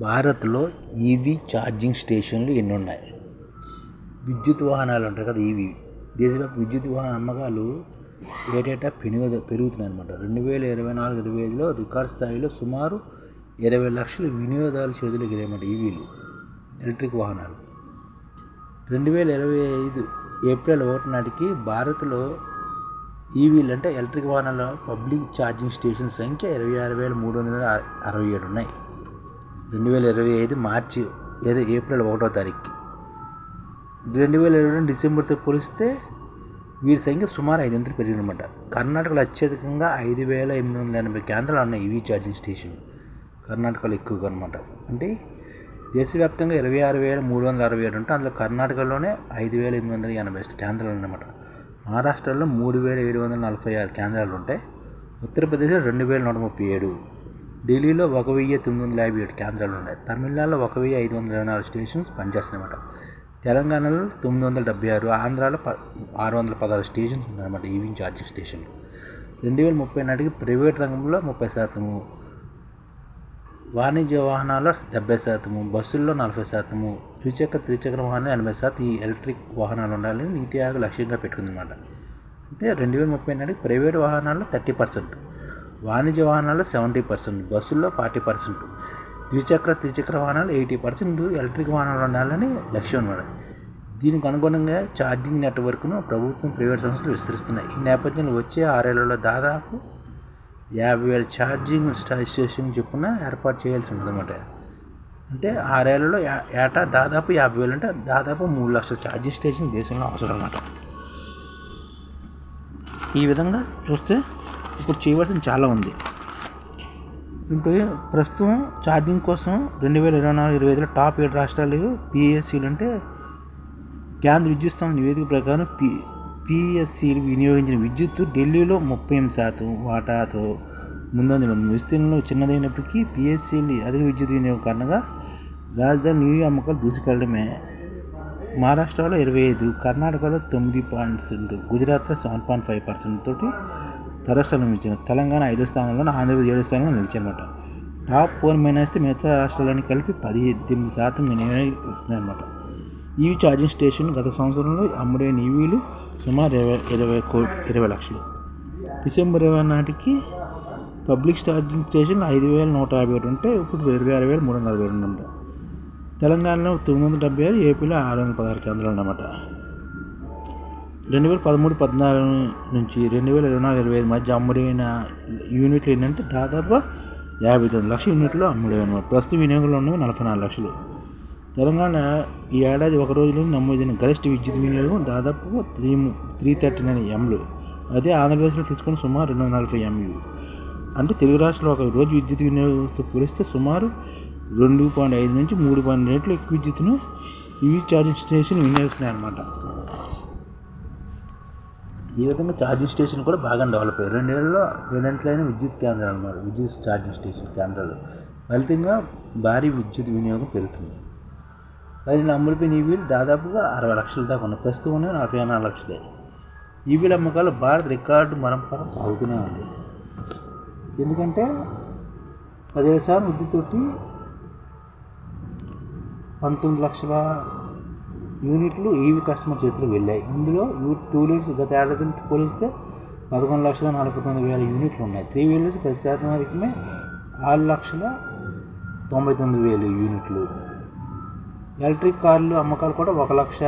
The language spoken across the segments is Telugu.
భారత్లో ఈవీ ఛార్జింగ్ స్టేషన్లు ఎన్ని ఉన్నాయి విద్యుత్ వాహనాలు ఉంటాయి కదా ఈవీ దేశవ్యాప్త విద్యుత్ వాహన అమ్మకాలు ఏటేటా పెనుగ పెరుగుతున్నాయి అనమాట రెండు వేల ఇరవై నాలుగు ఇరవై ఐదులో రికార్డ్ స్థాయిలో సుమారు ఇరవై లక్షల వినియోగదారుల చేతులకు వెళ్ళాయన్నమాట ఈవీలు ఎలక్ట్రిక్ వాహనాలు. రెండు వేల ఇరవై ఐదు ఏప్రిల్ ఒకటి నాటికి భారత్లో ఈవీలు అంటే ఎలక్ట్రిక్ వాహనాల పబ్లిక్ ఛార్జింగ్ స్టేషన్ సంఖ్య ఇరవై ఆరు వేల మూడు వందల అరవై ఏడు ఉన్నాయి. రెండు వేల ఇరవై ఐదు మార్చి ఏదో ఏప్రిల్ ఒకటో తారీఖుకి. రెండు వేల ఇరవై రెండు డిసెంబర్తో పోలిస్తే వీరి సంఖ్య సుమారు ఐదు వందలు పెరిగినమాట కర్ణాటకలో అత్యధికంగా ఐదు వేల ఎనిమిది వందల ఎనభై కేంద్రాలు ఉన్నాయి ఈవీ ఛార్జింగ్ స్టేషన్. కర్ణాటకలో ఎక్కువగా అనమాట అంటే దేశవ్యాప్తంగా ఇరవై ఆరు వేల మూడు వందల అరవై ఏడు ఉంటే అందులో కర్ణాటకలోనే ఐదు వేల ఎనిమిది వందల ఎనభై కేంద్రాలు అన్నమాట. మహారాష్ట్రలో మూడు వేల ఏడు వందల నలభై ఆరు కేంద్రాలు ఉంటాయి ఉత్తరప్రదేశ్లో రెండు వేల నూట ముప్పై ఏడు. ఢిల్లీలో ఒక వెయ్యి తొమ్మిది వందల యాభై ఏడు కేంద్రాలు ఉన్నాయి. తమిళనాడులో ఒక వెయ్యి ఐదు వందల ఇరవై నాలుగు స్టేషన్స్ పనిచేస్తాయన్నమాట తెలంగాణలో తొమ్మిది వందల డెబ్బై ఆరు ఆంధ్రాలో ప ఆరు వందల పదహారు స్టేషన్స్ ఉన్నాయన్నమాట ఈవినింగ్ ఛార్జింగ్ స్టేషన్లు. రెండు వేల ముప్పై నాటికి ప్రైవేట్ రంగంలో ముప్పై శాతము వాణిజ్య వాహనాల్లో డెబ్బై శాతము బస్సుల్లో నలభై శాతము ద్విచక్ర త్రిచక్ర వాహనాలు ఎనభై శాతం ఈ ఎలక్ట్రిక్ వాహనాలు ఉండాలని నీతి ఆయోగ్ లక్ష్యంగా పెట్టుకుందన్నమాట. అంటే రెండు వేల ముప్పై నాటికి ప్రైవేట్ వాహనాల్లో థర్టీ పర్సెంట్ వాణిజ్య వాహనాల్లో సెవెంటీ పర్సెంట్ బస్సుల్లో ఫార్టీ పర్సెంట్ ద్విచక్ర త్రిచక్ర వాహనాలు ఎయిటీ పర్సెంట్ ఎలక్ట్రిక్ వాహనాలు ఉండాలని లక్ష్యం అన్నమాట దీనికి అనుగుణంగా ఛార్జింగ్ నెట్వర్క్ను ప్రభుత్వం ప్రైవేట్ సంస్థలు విస్తరిస్తున్నాయి. ఈ నేపథ్యంలో వచ్చే ఆరేళ్ళలో దాదాపు యాభై వేల ఛార్జింగ్ స్టేషన్ చొప్పున ఏర్పాటు చేయాల్సి ఉంటుందన్నమాట అంటే ఆరేళ్ళలో ఏటా దాదాపు యాభై వేలు అంటే దాదాపు మూడు లక్షల ఛార్జింగ్ స్టేషన్ దేశంలో అవసరం అన్నమాట ఈ విధంగా చూస్తే ఇప్పుడు చేయవలసింది చాలా ఉంది. ఇప్పుడు ప్రస్తుతం ఛార్జింగ్ కోసం రెండు వేల ఇరవై నాలుగు ఇరవై ఐదులో టాప్ ఏడు రాష్ట్రాలు పిఎస్సీలు అంటే కేంద్ర విద్యుత్ సంఘ నివేదిక ప్రకారం పి పిఎస్సీలు వినియోగించిన విద్యుత్తు ఢిల్లీలో ముప్పై ఎనిమిది శాతం వాటాతో ముందంజలో ఉంది. విస్తీర్ణంలో చిన్నదైనప్పటికీ పిఎస్సీలు అధిక విద్యుత్ వినియోగం కారణంగా రాజధాని న్యూ అమ్మకాలు దూసుకెళ్ళడమే. మహారాష్ట్రలో ఇరవై ఐదు కర్ణాటకలో తొమ్మిది పాయింట్స్ గుజరాత్లో సెవెన్ పాయింట్ ఫైవ్ పర్సెంట్ తోటి తరస్థానం నిలిచారు తెలంగాణ ఐదో స్థానంలో ఆంధ్రప్రదేశ్ ఏడో స్థానంలో నిలిచారనమాట టాప్ ఫోర్ మైనస్తే మిగతా రాష్ట్రాలని కలిపి పద్దెనిమిది శాతం వినియోగిస్తున్నాయన్నమాట ఈవీ ఛార్జింగ్ స్టేషన్ గత సంవత్సరంలో అమ్ముడైన ఈవీలు సుమారు ఇరవై ఇరవై కో ఇరవై లక్షలు. డిసెంబర్ ఇరవై నాటికి పబ్లిక్ ఛార్జింగ్ స్టేషన్ ఐదు వేల నూట యాభై ఒకటి ఉంటే ఇప్పుడు ఇరవై ఆరు వేల మూడు వందల అరవై రెండు ఉంటాయి తెలంగాణలో తొమ్మిది వందల డెబ్బై ఆరు ఏపీలో ఆరు వందల పదహారు కేంద్రాలు అన్నమాట రెండు వేల పదమూడు పద్నాలుగు నుంచి రెండు వేల ఇరవై నాలుగు ఇరవై ఐదు మధ్య అమ్ముడైన యూనిట్లు ఏంటంటే దాదాపు యాభై తొమ్మిది లక్షల యూనిట్లు అమ్ముడైన అనమాట ప్రస్తుత వినియోగంలో ఉన్నవి నలభై నాలుగు లక్షలు. తెలంగాణ ఈ ఏడాది ఒక రోజులో నమోదైన గరిష్ట విద్యుత్ వినియోగం దాదాపు త్రీ త్రీ థర్టీ నైన్ ఎంలు. అదే ఆంధ్రప్రదేశ్లో తీసుకుని సుమారు రెండు వందల నలభై ఎంయు అంటే తెలుగు రాష్ట్రంలో ఒక రోజు విద్యుత్ వినియోగంతో పోలిస్తే సుమారు రెండు పాయింట్ ఐదు నుంచి మూడు పాయింట్ రెట్లు ఎక్కువ విద్యుత్ను ఈవీ ఛార్జింగ్ స్టేషన్ వినియోగిస్తున్నాయి అన్నమాట ఈ విధంగా ఛార్జింగ్ స్టేషన్ కూడా బాగా డెవలప్ అయ్యాయి. రెండేళ్ళలో రెండింటిలైన విద్యుత్ కేంద్రాలు అన్నమాట. విద్యుత్ ఛార్జింగ్ స్టేషన్ కేంద్రాలు. ఫలితంగా భారీ విద్యుత్ వినియోగం పెరుగుతుంది. పదిహేను అమ్ములపైన ఈవీలు దాదాపుగా అరవై లక్షల దాకా ఉన్నాయి. ప్రస్తుతం ఉన్నాయి నలభై నాలుగు లక్షలే. ఈవీల అమ్మకాలు భారత్ రికార్డు పరంపర సాగుతూనే ఉంది. ఎందుకంటే పదిహేడు శాతం విద్యుత్తోటి పంతొమ్మిది లక్షల యూనిట్లు ఈవీ కస్టమర్ చేతిలో వెళ్ళాయి. ఇందులో యూ టూ వీలర్స్ గత ఏడాదితో పోలిస్తే పదకొండు లక్షల నలభై తొమ్మిది వేల యూనిట్లు ఉన్నాయి. త్రీ వీలర్స్ పది శాతం అధికమే ఆరు లక్షల తొంభై తొమ్మిది వేలు యూనిట్లు. ఎలక్ట్రిక్ కార్లు అమ్మకాలు కూడా ఒక లక్ష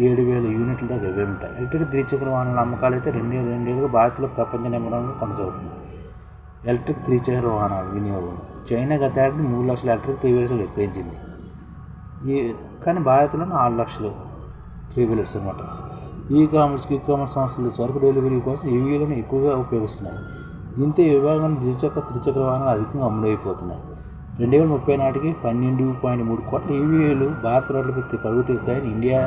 ఏడు వేల యూనిట్ల దాకా ఇవే ఉంటాయి. ఎలక్ట్రిక్ ద్విచక్ర వాహనాల అమ్మకాలు అయితే రెండు రెండేళ్ళుగా భారత్లో ప్రపంచ నిమరంగా కొనసాగుతుంది. ఎలక్ట్రిక్ త్రిచక్ర వాహనాల వినియోగం. చైనా గత ఏడాది మూడు లక్షల ఎలక్ట్రిక్ త్రీ వీలర్స్ విక్రయించింది. ఈ కానీ భారత్లోనే ఆరు లక్షలు త్రీ అనమాట ఈ కామర్స్ ఈ కామర్స్ సంస్థలు సరుకు డెలివరీ కోసం ఈవీలను ఎక్కువగా ఉపయోగిస్తున్నాయి. దీంతో ఈ ద్విచక్ర త్రిచక్ర వాహనాలు అధికంగా అమలైపోతున్నాయి రెండు వేల ముప్పై నాటికి పన్నెండు పాయింట్ మూడు కోట్ల ఈవీలు భారత రోడ్లపై పరుగు తీస్తాయని ఇండియా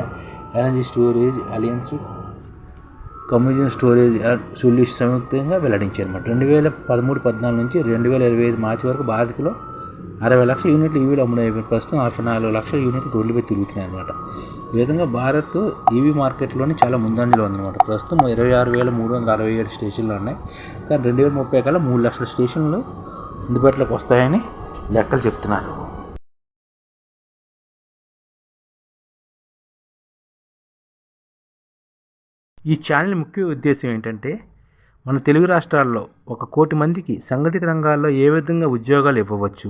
ఎనర్జీ స్టోరేజ్ అలయన్స్ కమ్యూజన్ స్టోరేజ్ సొల్యూషన్ సంయుక్తంగా వెల్లడించారు అన్నమాట రెండు వేల పదమూడు పద్నాలుగు నుంచి రెండు వేల ఇరవై ఐదు మార్చి వరకు భారత్లో అరవై లక్షల యూనిట్లు ఈవీలు అమ్ముడైపోయి ప్రస్తుతం అరవై నాలుగు లక్షల యూనిట్లు రోడ్లపై తిరుగుతున్నాయి అనమాట ఈ విధంగా భారత్ ఈవీ మార్కెట్లోని చాలా ముందంజలో ఉందన్నమాట. ప్రస్తుతం ఇరవై ఆరు వేల మూడు వందల అరవై ఏడు స్టేషన్లు ఉన్నాయి. కానీ రెండు వేల ముప్పై కల్లా మూడు లక్షల స్టేషన్లు అందుబాటులోకి వస్తాయని లెక్కలు చెప్తున్నారు. ఈ ఛానల్ ముఖ్య ఉద్దేశం ఏంటంటే మన తెలుగు రాష్ట్రాల్లో ఒక కోటి మందికి సంఘటిత రంగాల్లో ఏ విధంగా ఉద్యోగాలు ఇవ్వవచ్చు